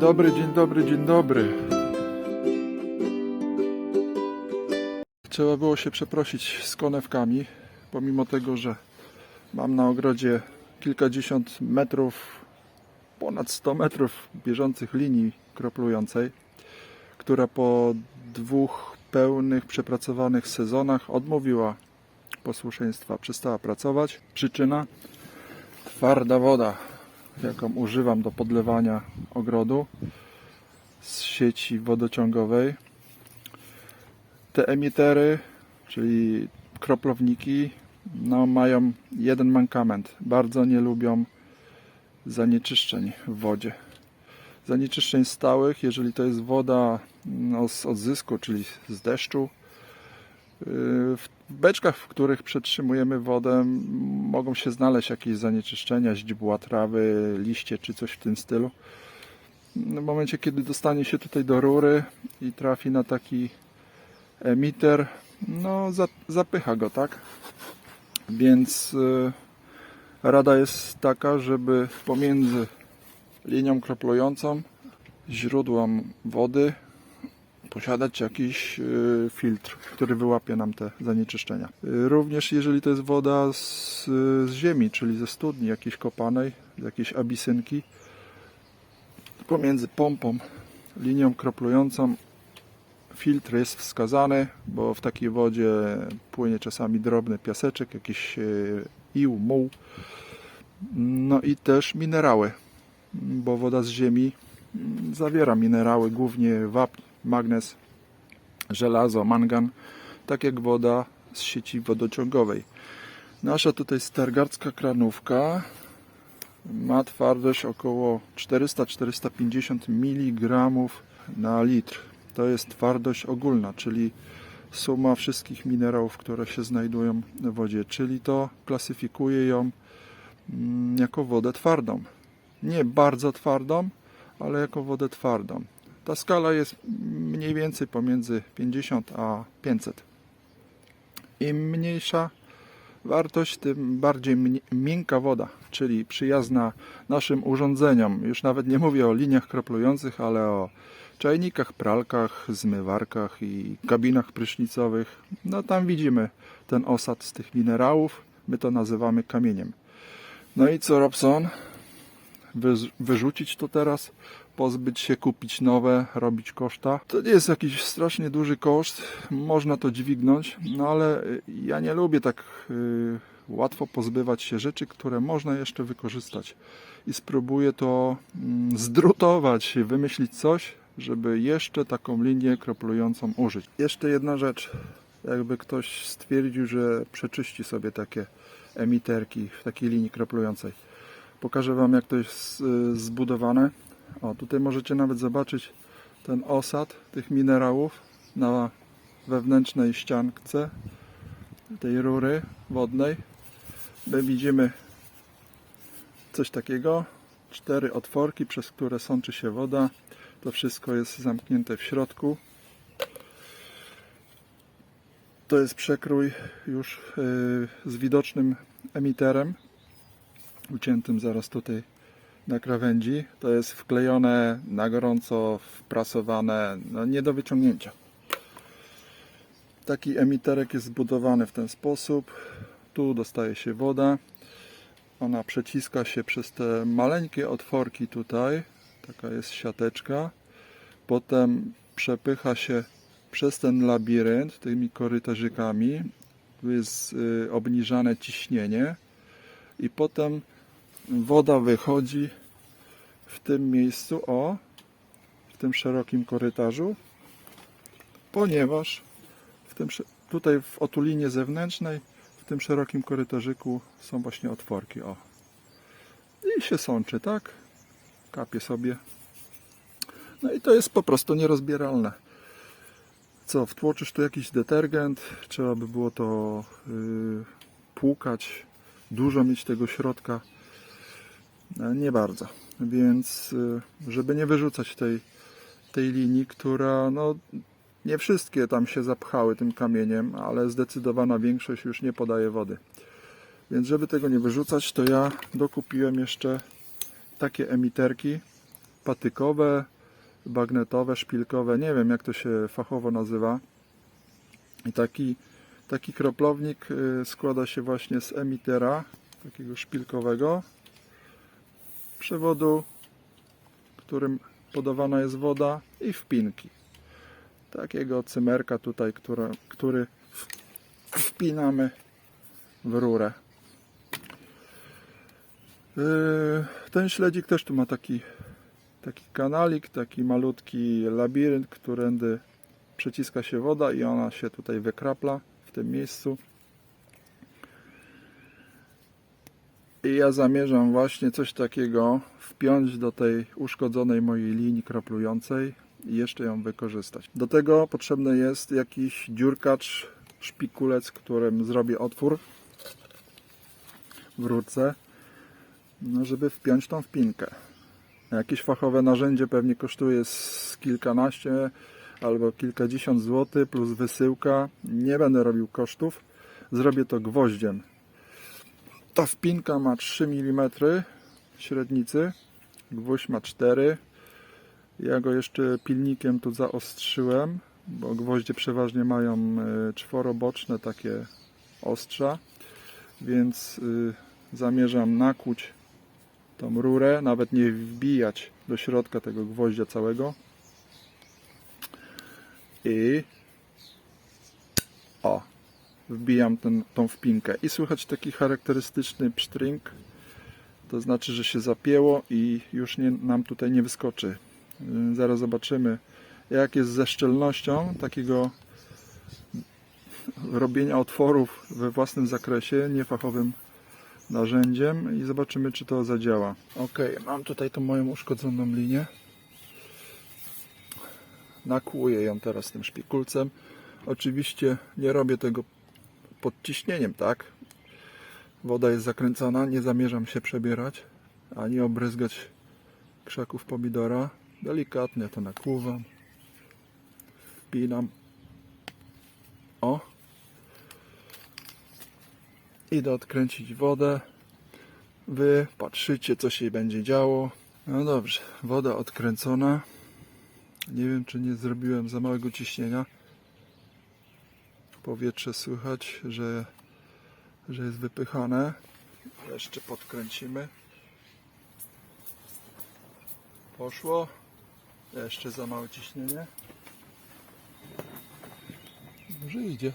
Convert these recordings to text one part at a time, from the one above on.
Dobry, dzień dobry, dzień dobry. Trzeba było się przeprosić z konewkami, pomimo tego, że mam na ogrodzie kilkadziesiąt metrów, ponad 100 metrów bieżących linii kroplującej, która po dwóch pełnych, przepracowanych sezonach odmówiła posłuszeństwa, przestała pracować. Przyczyna twarda woda, jaką używam do podlewania ogrodu z sieci wodociągowej. Te emitery, czyli kroplownniki, no, mają jeden mankament. Bardzo nie lubią zanieczyszczeń w wodzie. Zanieczyszczeń stałych, jeżeli to jest woda no, z odzysku, czyli z deszczu, w beczkach, w których przetrzymujemy wodę, mogą się znaleźć jakieś zanieczyszczenia, źdźbła trawy, liście czy coś w tym stylu. W momencie, kiedy dostanie się tutaj do rury i trafi na taki emiter, no za- zapycha go, tak? Więc y, rada jest taka, żeby pomiędzy linią kroplującą, źródłem wody posiadać jakiś y, filtr, który wyłapie nam te zanieczyszczenia. Y, Również jeżeli to jest woda z, z ziemi, czyli ze studni jakiejś kopanej, z jakiejś abisynki, pomiędzy pompą, linią kroplującą filtr jest wskazany, bo w takiej wodzie płynie czasami drobny piaseczek, jakiś y, ił, muł, no i też minerały, bo woda z ziemi zawiera minerały, głównie wapń, magnez, żelazo, mangan, tak jak woda z sieci wodociągowej. Nasza tutaj stargardzka kranówka ma twardość około 400-450 mg na litr. To jest twardość ogólna, czyli suma wszystkich minerałów, które się znajdują w wodzie, czyli to klasyfikuje ją mm, jako wodę twardą. Nie bardzo twardą, ale jako wodę twardą. Ta skala jest mniej więcej pomiędzy 50 a 500. Im mniejsza wartość, tym bardziej miękka woda, czyli przyjazna naszym urządzeniom. Już nawet nie mówię o liniach kroplujących, ale o czajnikach, pralkach, zmywarkach i kabinach prysznicowych. No tam widzimy ten osad z tych minerałów. My to nazywamy kamieniem. No i co Robson? Wyrzucić to teraz, pozbyć się, kupić nowe, robić koszta. To nie jest jakiś strasznie duży koszt, można to dźwignąć, no ale y, ja nie lubię tak y, łatwo pozbywać się rzeczy, które można jeszcze wykorzystać. I spróbuję to mm, zdrutować, wymyślić coś, żeby jeszcze taką linię kroplującą użyć. Jeszcze jedna rzecz, jakby ktoś stwierdził, że przeczyści sobie takie emiterki w takiej linii kroplującej. Pokażę Wam jak to jest y, zbudowane. O, tutaj możecie nawet zobaczyć ten osad tych minerałów na wewnętrznej ściance tej rury wodnej. My widzimy coś takiego. Cztery otworki, przez które sączy się woda. To wszystko jest zamknięte w środku. To jest przekrój już y, z widocznym emiterem uciętym zaraz tutaj na krawędzi. To jest wklejone na gorąco, wprasowane, no nie do wyciągnięcia. Taki emiterek jest zbudowany w ten sposób. Tu dostaje się woda. Ona przeciska się przez te maleńkie otworki tutaj. Taka jest siateczka. Potem przepycha się przez ten labirynt tymi korytarzykami. Tu jest y, obniżane ciśnienie. I potem woda wychodzi w tym miejscu, o, w tym szerokim korytarzu, ponieważ w tym, tutaj w otulinie zewnętrznej, w tym szerokim korytarzyku są właśnie otworki, o. I się sączy, tak? Kapie sobie. No i to jest po prostu nierozbieralne. Co, wtłoczysz tu jakiś detergent, trzeba by było to yy, płukać, dużo mieć tego środka. Nie bardzo. Więc y, żeby nie wyrzucać tej, tej linii, która no nie wszystkie tam się zapchały tym kamieniem, ale zdecydowana większość już nie podaje wody. Więc żeby tego nie wyrzucać, to ja dokupiłem jeszcze takie emiterki patykowe, bagnetowe, szpilkowe, nie wiem jak to się fachowo nazywa. I taki, taki kroplownik y, składa się właśnie z emitera, takiego szpilkowego, przewodu, którym podawana jest woda i wpinki. Takiego cymerka tutaj, który w- wpinamy w rurę. Yy, Ten śledzik też tu ma taki, taki kanalik, taki malutki labirynt, którędy przeciska się woda i ona się tutaj wykrapla w tym miejscu. I ja zamierzam właśnie coś takiego wpiąć do tej uszkodzonej mojej linii kroplującej i jeszcze ją wykorzystać. Do tego potrzebny jest jakiś dziurkacz, szpikulec, którym zrobię otwór w rurce, no żeby wpiąć tą wpinkę. Jakieś fachowe narzędzie pewnie kosztuje z kilkanaście albo kilkadziesiąt złotych plus wysyłka. Nie będę robił kosztów. Zrobię to gwoździem. Ta wpinka ma 3 mm średnicy, gwóźdź ma 4. Ja go jeszcze pilnikiem tu zaostrzyłem, bo gwoździe przeważnie mają e, czworoboczne takie ostrza, więc y, zamierzam nakłuć tą rurę, nawet nie wbijać do środka tego gwoździa całego. I o, wbijam ten, tą wpinkę i słychać taki charakterystyczny psztrink. To znaczy, że się zapięło i już nie, nam tutaj nie wyskoczy. Yy, Zaraz zobaczymy, jak jest ze szczelnością takiego robienia otworów we własnym zakresie, niefachowym narzędziem i zobaczymy, czy to zadziała. Ok, mam tutaj tą moją uszkodzoną linię. Nakłuję ją teraz tym szpikulcem. Oczywiście nie robię tego pod ciśnieniem, tak? Woda jest zakręcona, nie zamierzam się przebierać ani obryzgać krzaków pomidora. Delikatnie to nakłuwam. Wpinam. O, Idę odkręcić wodę. Wy patrzycie, co się będzie działo. No dobrze, woda odkręcona. Nie wiem, czy nie zrobiłem za małego ciśnienia. Powietrze słychać, że, że jest wypychane. Jeszcze podkręcimy. Poszło. Jeszcze za małe ciśnienie. Może idzie.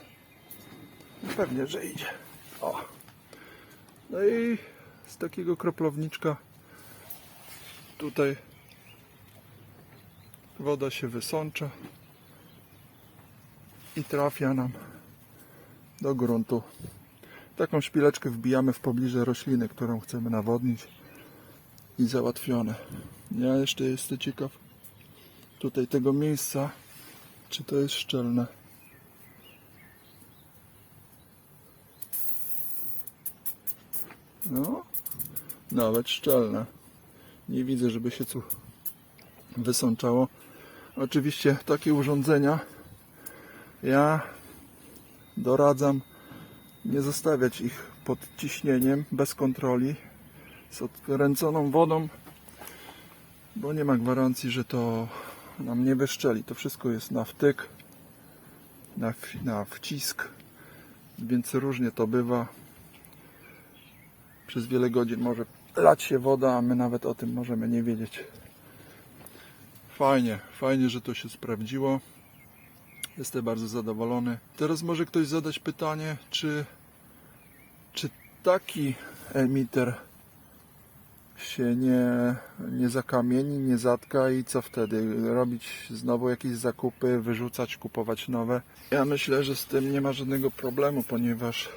Pewnie, że idzie. O. No i z takiego kroplowniczka tutaj woda się wysącza i trafia nam do gruntu. Taką szpileczkę wbijamy w pobliże rośliny, którą chcemy nawodnić i załatwione. Ja jeszcze jestem ciekaw tutaj tego miejsca, czy to jest szczelne. No, nawet szczelne. Nie widzę, żeby się tu wysączało. Oczywiście takie urządzenia ja doradzam nie zostawiać ich pod ciśnieniem, bez kontroli, z odkręconą wodą, bo nie ma gwarancji, że to nam nie wyszczeli. To wszystko jest na wtyk, na, na wcisk, więc różnie to bywa przez wiele godzin może lać się woda, a my nawet o tym możemy nie wiedzieć. Fajnie, fajnie, że to się sprawdziło. Jestem bardzo zadowolony. Teraz może ktoś zadać pytanie, czy, czy taki emiter się nie, nie zakamieni, nie zatka i co wtedy? Robić znowu jakieś zakupy, wyrzucać, kupować nowe? Ja myślę, że z tym nie ma żadnego problemu, ponieważ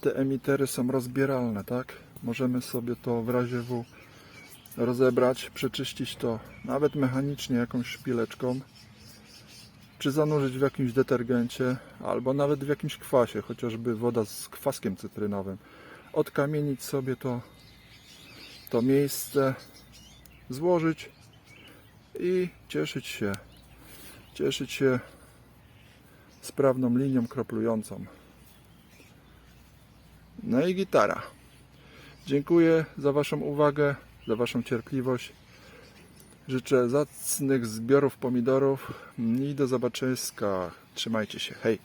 te emitery są rozbieralne, tak? Możemy sobie to w razie W rozebrać, przeczyścić to nawet mechanicznie jakąś szpileczką, czy zanurzyć w jakimś detergencie, albo nawet w jakimś kwasie, chociażby woda z kwaskiem cytrynowym. Odkamienić sobie to, to miejsce, złożyć i cieszyć się, cieszyć się sprawną linią kroplującą. No i gitara. Dziękuję za Waszą uwagę, za Waszą cierpliwość. Życzę zacnych zbiorów pomidorów i do zobaczyska. Trzymajcie się. Hej!